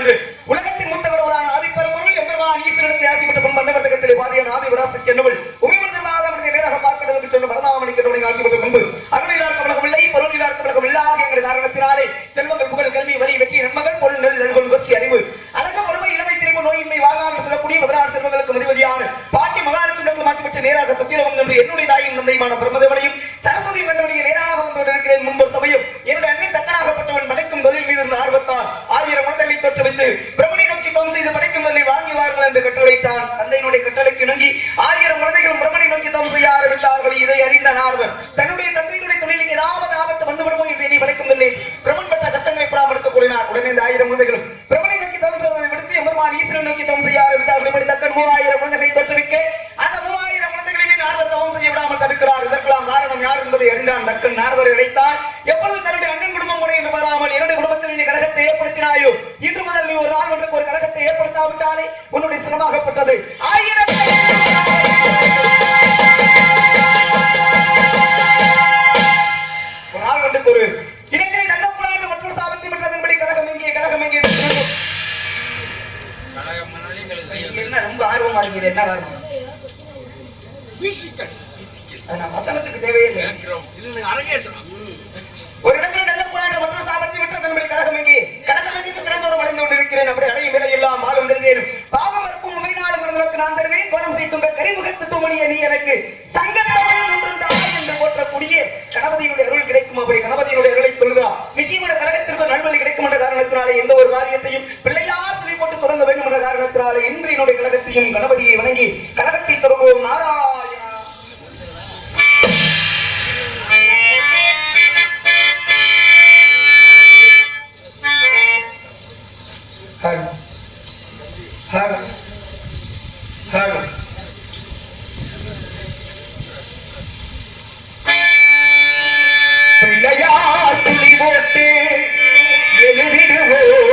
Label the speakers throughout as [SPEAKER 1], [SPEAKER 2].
[SPEAKER 1] என்று உலகில் நாடுவர் இழைத்தால் எப்பொழுது தன்னுடைய அண்ணன் குடும்பம் முறை என்று வராமல் என்னுடைய குடும்பத்தில் நீ கழகத்தை ஏற்படுத்தினாயோ? இன்று முதல் நீ ஒரு நாள் ஒன்றுக்கு ஒரு கழகத்தை ஏற்படுத்தாவிட்டாலே உன்னுடைய சிரமமாகப்பட்டது ஆயிரம் நல்ல மற்றொரு சாபத்தை என்ன ரொம்ப ஆர்வமா இருக்குது என்ன ஆர்வம்? நான் வசனத்துக்கு தேவையில்லை. ஒரு இடத்துல நல்ல போராட்டம் ஒன்று சாபத்தை விட்டு தன்னுடைய கழகம் இங்கே. கடகம் எதிர்த்து கிடந்தோடு வளைந்து கொண்டிருக்கிறேன். அப்படி அடையும் விலை எல்லாம் பாலும் கருதேனும் பாவம் மறுப்பும் உமைநாளும் உங்களுக்கு நான் தருவேன். கோணம் செய்துங்க கரிமுகத்து தோமணிய நீ எனக்கு சங்கத்தவன் என்று போற்றக்கூடிய கணபதியுடைய அருள் கிடைக்கும். அப்படி கணபதியுடைய அருளை சொல்கிறார் நிச்சயமான கழகத்திற்கு நல்வழி கிடைக்கும் என்ற காரணத்தினாலே எந்த ஒரு காரியத்தையும் பிள்ளையார் சொல்லி போட்டு தொடங்க வேண்டும் என்ற காரணத்தினாலே இன்று என்னுடைய கழகத்தையும் கணபதி Hagan. பிள்ளையார் சிலி போட்டு எழுதிடுவோம்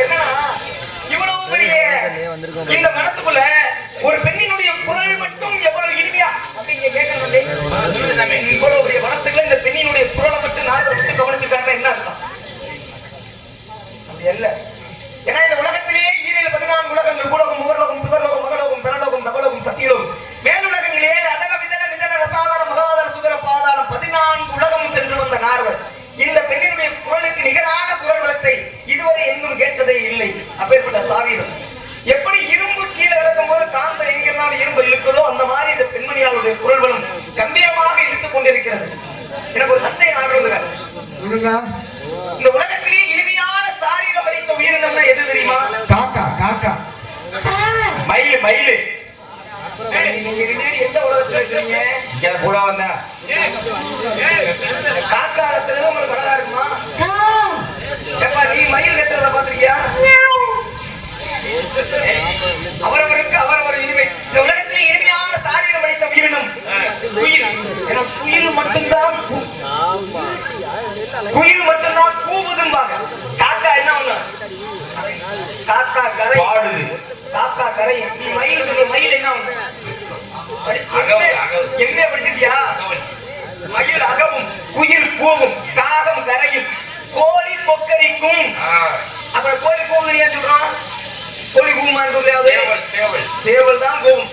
[SPEAKER 1] என்னன்னா இவ்வளவு பெரிய இந்த மனத்துக்குள்ள ஒரு பெண்ணினுடைய குரல் மட்டும் எவ்வளவு இனிமையா? அப்படி இங்க கேட்கணும் வந்து. இவ்வளவு பெரிய மனத்துக்குள்ள இந்த பெண்ணினுடைய குரலை மட்டும் நாரதர் மட்டும் கவனிச்சிருக்காங்க என்ன அர்த்தம்? அப்படி அல்ல. ஏன்னா இந்த உலகத்திலேயே ஈரில் பதினான்கு உலகங்கள் பூலோகம் முகலோகம் சுகலோகம் மகலோகம் பெறலோகம் தகலோகம் சத்தியலோகம். மேலுலகங்களே அதக விதல நிதன ரசாதார மகாதார சுதர பாதாரம் பதினான்கு உலகம் சென்று வந்த நார்வர். இந்த பெண்ணினுடைய பெண்மணியாளுடைய குரல் வளம் கம்பீரமாக இழுத்துக் கொண்டிருக்கிறது. எனக்கு ஒரு ஆடுறதுங்க
[SPEAKER 2] சொல்லுங்க.
[SPEAKER 1] இந்த உலகத்திலேயே இனிமையான சாரீரம் அளித்த உயிரினம்னா எது தெரியுமா?
[SPEAKER 2] காக்கா காக்கா.
[SPEAKER 3] மயிலு மயிலு.
[SPEAKER 1] எந்த உலகத்துல இருக்கீங்க?
[SPEAKER 3] என் கூட வந்தா.
[SPEAKER 1] காக்காலத்துல உங்களுக்கு அழகா இருக்குமா? நீ மயில் கத்துறத பாத்திருக்கியா அவரவருக்கு அவரவர் இனிமை. இந்த உலகத்திலே இனிமையான அளித்த உயிரினம் ஏன்னா குயில் மட்டும்தான் குயில் மட்டும்தான் கூவுதும்பாங்க காக்கா என்ன ஒண்ணு காக்கா கரை. காக்கா கரை. நீ மயில் சொல்லு. மயில் என்ன ஒண்ணு எங்க- படிச்சிருக்கியா? மயில் அகவும் குயில் கூவும் காகம் கரையும். கோழி கொக்கரிக்கும். அப்புறம் கோழி கூவுது ஏன் சொல்றான்? கோழி கூவுமான்னு சொல்றியாவது
[SPEAKER 3] சேவல் சேவல்.
[SPEAKER 1] சேவல் தான் கூவும்